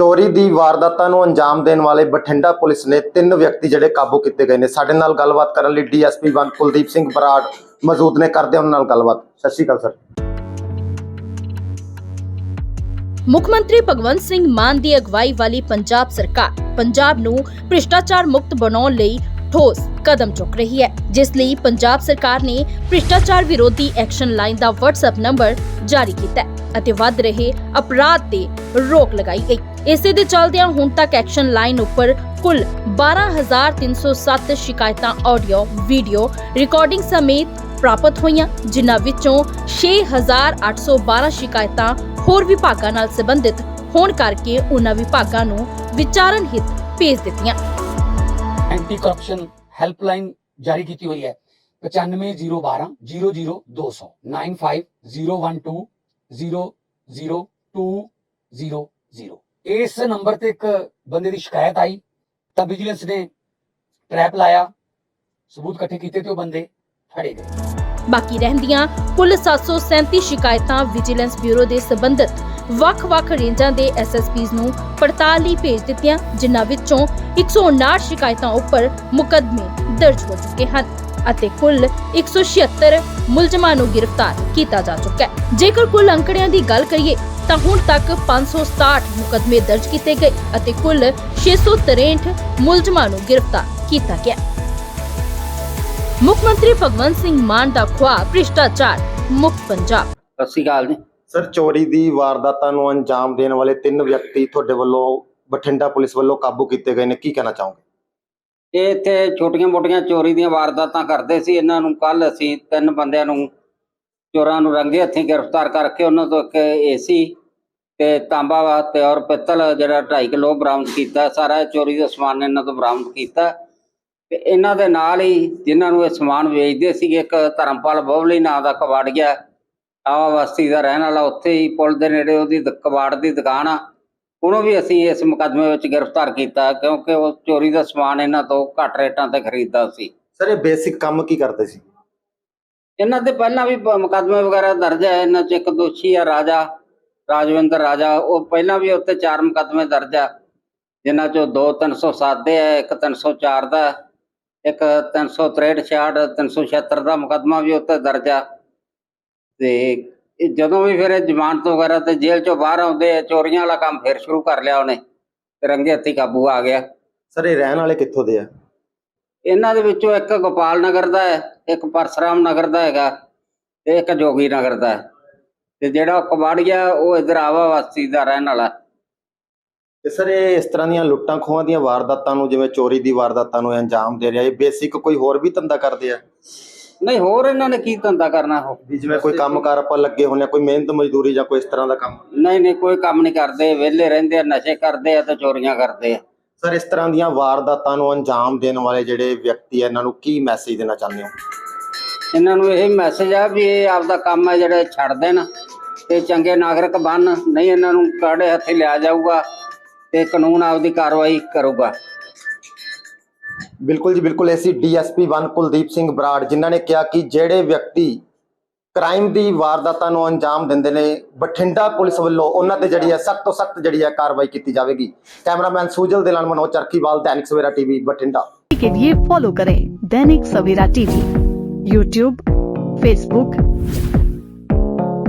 ਚੋਰੀ ਦੀ ਵਾਰਦਾਤਾਂ ਨੂੰ ਅੰਜਾਮ ਦੇਣ ਵਾਲੇ ਬਠਿੰਡਾ ਪੁਲਿਸ ਨੇ ਤਿੰਨ ਵਿਅਕਤੀ ਜਿਹੜੇ ਕਾਬੂ ਕੀਤੇ ਗਏ ਨੇ। ਸਾਡੇ ਨਾਲ ਗੱਲਬਾਤ ਕਰਨ ਲਈ ਡੀਐਸਪੀ 1 ਕੁਲਦੀਪ ਸਿੰਘ ਬਰਾੜ ਮੌਜੂਦ ਨੇ। ਕਰਦੇ ਉਹਨਾਂ ਨਾਲ ਗੱਲਬਾਤ। ਸਤਿ ਸ਼੍ਰੀ ਅਕਾਲ, ਸਰ। ਮੁੱਖ ਮੰਤਰੀ ਭਗਵੰਤ ਸਿੰਘ ਮਾਨ ਦੀ ਅਗਵਾਈ ਵਾਲੀ ਪੰਜਾਬ ਸਰਕਾਰ ਪੰਜਾਬ ਨੂੰ ਭ੍ਰਿਸ਼ਟਾਚਾਰ ਮੁਕਤ ਬਣਾਉਣ ਲਈ ਠੋਸ ਕਦਮ ਚੁੱਕ ਰਹੀ ਹੈ। ਜਿਸ ਲਈ ਪੰਜਾਬ ਸਰਕਾਰ ਨੇ ਭ੍ਰਿਸ਼ਟਾਚਾਰ ਵਿਰੋਧੀ ਐਕਸ਼ਨ ਲਾਈਨ ਦਾ WhatsApp ਨੰਬਰ ਜਾਰੀ ਕੀਤਾ ਅਤੇ ਵੱਧ ਰਹੇ ਅਪਰਾਧ ਤੇ ਰੋਕ ਲਗਾਈ ਗਈ। ਇਸੇ ਦੇ ਚੱਲਦਿਆਂ ਹੁਣ ਤੱਕ ਐਕਸ਼ਨ ਲਾਈਨ ਉੱਪਰ ਕੁੱਲ 12307 ਸ਼ਿਕਾਇਤਾਂ ਆਡੀਓ, ਵੀਡੀਓ, ਰਿਕਾਰਡਿੰਗ ਸਮੇਤ ਪ੍ਰਾਪਤ ਹੋਈਆਂ, ਜਿਨ੍ਹਾਂ ਵਿੱਚੋਂ 6812 ਸ਼ਿਕਾਇਤਾਂ ਹੋਰ ਵਿਭਾਗਾਂ ਨਾਲ ਸੰਬੰਧਿਤ ਹੋਣ ਕਰਕੇ ਉਹਨਾਂ ਵਿਭਾਗਾਂ ਨੂੰ ਵਿਚਾਰਨ ਹਿੱਤ ਭੇਜ ਦਿੱਤੀਆਂ। ਐਂਟੀ ਕਰਪਸ਼ਨ ਹੈਲਪਲਾਈਨ ਜਾਰੀ ਕੀਤੀ ਹੋਈ ਹੈ। 95012 00200 95012 00200 ਇਸ ਨੰਬਰ ਤੇ ਇੱਕ ਬੰਦੇ ਦੀ ਸ਼ਿਕਾਇਤ ਆਈ, ਤਾਂ ਵਿਜੀਲੈਂਸ ਨੇ ਟ੍ਰੈਪ ਲਾਇਆ, ਸਬੂਤ ਇਕੱਠੇ ਕੀਤੇ ਤੇ ਉਹ ਬੰਦੇ ਫੜੇ ਗਏ। ਬਾਕੀ ਰਹਿੰਦੀਆਂ ਕੁੱਲ 737 ਸ਼ਿਕਾਇਤਾਂ ਵਿਜੀਲੈਂਸ ਬਿਊਰੋ ਦੇ ਸੰਬੰਧਿਤ ਵੱਖ-ਵੱਖ ਰੇਂਜਾਂ ਦੇ ਐਸਐਸਪੀਜ਼ ਨੂੰ ਪੜਤਾਲ ਲਈ ਭੇਜ ਦਿੱਤੀਆਂ, ਜਿਨ੍ਹਾਂ ਵਿੱਚੋਂ 159 ਸ਼ਿਕਾਇਤਾਂ ਉੱਪਰ ਮੁਕੱਦਮੇ ਦਰਜ ਹੋ ਚੁੱਕੇ ਹਨ ਅਤੇ ਕੁੱਲ 176 ਮੁਲਜ਼ਮਾਂ ਨੂੰ ਗ੍ਰਿਫਤਾਰ ਕੀਤਾ ਜਾ ਚੁੱਕਾ ਹੈ। ਜੇਕਰ ਕੁੱਲ ਅੰਕੜਿਆਂ ਦੀ ਗੱਲ ਕਰੀਏ ਤਾਂ ਹੁਣ ਤੱਕ 567 ਮੁਕੱਦਮੇ ਦਰਜ ਕੀਤੇ ਗਏ ਅਤੇ ਕੁੱਲ 663 ਮੁਲਜ਼ਮਾਂ ਨੂੰ ਗ੍ਰਿਫਤਾਰ ਕੀਤਾ ਗਿਆ। ਮੁੱਖ ਮੰਤਰੀ ਭਗਵੰਤ ਸਿੰਘ ਮਾਨ ਦਾ ਖੁਆਬ ਭ੍ਰਿਸ਼ਟਾਚਾਰ ਮੁਕਤ ਪੰਜਾਬ। ਸਤਿ ਸ਼੍ਰੀ ਅਕਾਲ ਜੀ। ਸਰ ਚੋਰੀ ਦੀ ਵਾਰਦਾਤਾਂ ਨੂੰ ਅੰਜਾਮ ਦੇਣ ਵਾਲੇ ਤਿੰਨ ਵਿਅਕਤੀ ਤੁਹਾਡੇ ਵੱਲੋਂ ਬਠਿੰਡਾ ਪੁਲਿਸ ਵੱਲੋਂ ਕਾਬੂ ਕੀਤੇ ਗਏ ਨੇ ਕੀ ਕਹਿਣਾ ਚਾਹੋਗੇ? ਇਹ ਇੱਥੇ ਛੋਟੀਆਂ-ਮੋਟੀਆਂ ਚੋਰੀ ਦੀਆਂ ਵਾਰਦਾਤਾਂ ਕਰਦੇ ਸੀ। ਇਹਨਾਂ ਨੂੰ ਕੱਲ ਅਸੀਂ ਤਿੰਨ ਬੰਦਿਆਂ ਨੂੰ ਚੋਰਾਂ ਨੂੰ ਰੰਗੇ ਹੱਥੀਂ ਗ੍ਰਿਫਤਾਰ ਕਰਕੇ ਉਹਨਾਂ ਤੋਂ ਇੱਕ ਏਸੀ ਤੇ ਤਾਂਬਾ ਵਾ ਤੇ ਔਰ ਪਿੱਤਲ ਜਿਹੜਾ 2.5 ਕਿਲੋ ਬਰਾਮਦ ਕੀਤਾ ਸਾਰਾ ਚੋਰੀ ਦਾ ਸਮਾਨ ਇਹਨਾਂ ਤੋਂ ਬਰਾਮਦ ਕੀਤਾ। ਤੇ ਇਹਨਾਂ ਦੇ ਨਾਲ ਹੀ ਜਿਨ੍ਹਾਂ ਨੂੰ ਇਹ ਸਮਾਨ ਵੇਚਦੇ ਸੀ ਇੱਕ ਧਰਮਪਾਲ ਬੋਵਲੀ ਨਾਂ ਦਾ ਕਬਾੜੀਆ ਆਵਾ ਬਸਤੀ ਦਾ ਰਹਿਣ ਵਾਲਾ ਉੱਥੇ ਹੀ ਪੁਲ ਦੇ ਨੇੜੇ ਉਹਦੀ ਦ- ਕਬਾੜ ਦੀ ਦੁਕਾਨ ਆ। ਉਹਨੂੰ ਵੀ ਅਸੀਂ ਇਸ ਮੁਕੱਦਮੇ ਵਿੱਚ ਗ੍ਰਿਫਤਾਰ ਕੀਤਾ ਕਿਉਂਕਿ ਉਹ ਚੋਰੀ ਦਾ ਸਮਾਨ ਇਹਨਾਂ ਤੋਂ ਘੱਟ ਰੇਟਾਂ ਤੇ ਖਰੀਦਦਾ ਸੀ। ਸਰ ਇਹ ਬੇਸਿਕ ਕੰਮ ਕੀ ਕਰਦੇ ਸੀ? ਇਹਨਾਂ ਤੇ ਪਹਿਲਾਂ ਵੀ ਮੁਕੱਦਮੇ ਵਗੈਰਾ ਦਰਜ ਹੈ ਇਹਨਾਂ 'ਚ ਇੱਕ ਦੋਸ਼ੀ ਆ ਰਾਜਾ। ਰਾਜਵਿੰਦਰ ਰਾਜਾ ਉਹ ਪਹਿਲਾਂ ਵੀ ਉੱਤੇ ਚਾਰ ਮੁਕੱਦਮੇ ਦਰਜ ਆ ਜਿਨ੍ਹਾਂ 'ਚੋਂ ਦੋ 307 ਦੇ ਆ ਇੱਕ 304 ਦਾ ਇੱਕ 363 66 376 ਦਾ ਮੁਕੱਦਮਾ ਵੀ ਉੱਤੇ ਦਰਜ ਆ। ਤੇ ਜਦੋਂ ਵੀ ਫਿਰ ਜ਼ਮਾਨਤ ਵਗੈਰਾ ਤੇ ਜੇਲ੍ਹ 'ਚੋਂ ਬਾਹਰ ਆਉਂਦੇ ਆ ਚੋਰੀਆਂ ਵਾਲਾ ਕੰਮ ਫਿਰ ਸ਼ੁਰੂ ਕਰ ਲਿਆ ਉਹਨੇ ਤੇ ਰੰਗੇ ਹੱਥੀ ਕਾਬੂ ਆ ਗਿਆ। ਸਰ ਇਹ ਰਹਿਣ ਵਾਲੇ ਕਿੱਥੋਂ ਦੇ ਆ? ਇਹਨਾਂ ਦੇ ਵਿੱਚੋਂ ਇੱਕ ਗੋਪਾਲ ਨਗਰ ਦਾ ਹੈ ਇੱਕ ਪਰਸਰਾਮ ਨਗਰ ਦਾ ਹੈਗਾ ਤੇ ਇੱਕ ਜੋਗੀ ਨਗਰ ਦਾ ਹੈ। ਤੇ ਜਿਹੜਾ ਕਬਾੜੀਆ ਉਹ ਇਧਰ ਆਵਾ ਵਸਤੀ ਦਾ ਰਹਿਣ ਵਾਲਾ। ਹੈ। ਤੇ ਸਰ ਇਹ ਇਸ ਤਰ੍ਹਾਂ ਦੀਆਂ ਲੁੱਟਾਂ ਖੋਹਾਂ ਦੀਆਂ ਵਾਰਦਾਤਾਂ ਨੂੰ ਜਿਵੇਂ ਚੋਰੀ ਦੀ ਵਾਰਦਾਤਾਂ ਨੂੰ ਅੰਜਾਮ ਦੇ ਰਿਹਾ ਇਹ ਬੇਸਿਕ ਕੋਈ ਹੋਰ ਵੀ ਧੰਦਾ ਕਰਦੇ ਆ? ਨਹੀਂ ਹੋਰ ਇਹਨਾਂ ਨੇ ਕੀ ਧੰਦਾ ਕਰਨਾ ਵੀ ਜਿਵੇਂ ਕੋਈ ਕੰਮਕਾਰ ਆਪਾਂ ਲੱਗੇ ਆ ਕੋਈ ਮਿਹਨਤ ਮਜ਼ਦੂਰੀ ਜਾਂ ਕੋਈ ਇਸ ਤਰ੍ਹਾਂ ਦਾ ਕੰਮ? ਨਹੀਂ ਨਹੀਂ ਕੋਈ ਕੰਮ ਨਹੀਂ ਕਰਦੇ ਵਿਹਲੇ ਰਹਿੰਦੇ ਆ ਨਸ਼ੇ ਕਰਦੇ ਆ ਤੇ ਚੋਰੀਆਂ ਕਰਦੇ ਆ। ਸਰ ਇਸ ਤਰ੍ਹਾਂ ਦੀਆਂ ਵਾਰਦਾਤਾਂ ਨੂੰ ਅੰਜਾਮ ਦੇਣ ਵਾਲੇ ਜਿਹੜੇ ਵਿਅਕਤੀ ਆ ਇਹਨਾਂ ਨੂੰ ਕੀ ਮੈਸੇਜ ਦੇਣਾ ਚਾਹੁੰਦੇ ਹੋ? ਇਹਨਾਂ ਨੂੰ ਇਹ ਮੈਸੇਜ ਆ ਵੀ ਇਹ ਆਪਦਾ ਕੰਮ ਹੈ ਜਿਹੜੇ ਛੱਡ ਦੇਣ। ਤੇ ਚੰਗੇ ਨਾਗਰਿਕ ਬਣ ਨਹੀਂ ਇਹਨਾਂ ਨੂੰ ਕਾੜੇ ਹੱਥੀ ਲਿਆ ਜਾਊਗਾ ਤੇ ਕਾਨੂੰਨ ਆਪਦੀ ਕਾਰਵਾਈ ਕਰੂਗਾ ਬਿਲਕੁਲ ਜੀ ਬਿਲਕੁਲ ਐਸੀ ਡੀਐਸਪੀ 1 ਕੁਲਦੀਪ ਸਿੰਘ ਬਰਾੜ ਜਿਨ੍ਹਾਂ ਨੇ ਕਿਹਾ ਕਿ ਜਿਹੜੇ ਵਿਅਕਤੀ ਕ੍ਰਾਈਮ ਦੀ ਵਾਰਦਾਤਾਂ ਨੂੰ ਅੰਜਾਮ ਦਿੰਦੇ ਨੇ ਬਠਿੰਡਾ ਪੁਲਿਸ ਵੱਲੋਂ ਉਹਨਾਂ ਤੇ ਜਿਹੜੀ ਹੈ ਸਖਤ ਤੋਂ ਸਖਤ ਜਿਹੜੀ ਹੈ ਕਾਰਵਾਈ ਕੀਤੀ ਜਾਵੇਗੀ ਕੈਮਰਾਮੈਨ ਸੂਜਲ ਦੇ ਨਾਲ ਮਨੋਜ ਚਰਖੀਵਾਲ दैनिक सवेरा टीवी बठिंडा के लिए फॉलो करें Dainik Savera TV YouTube Facebook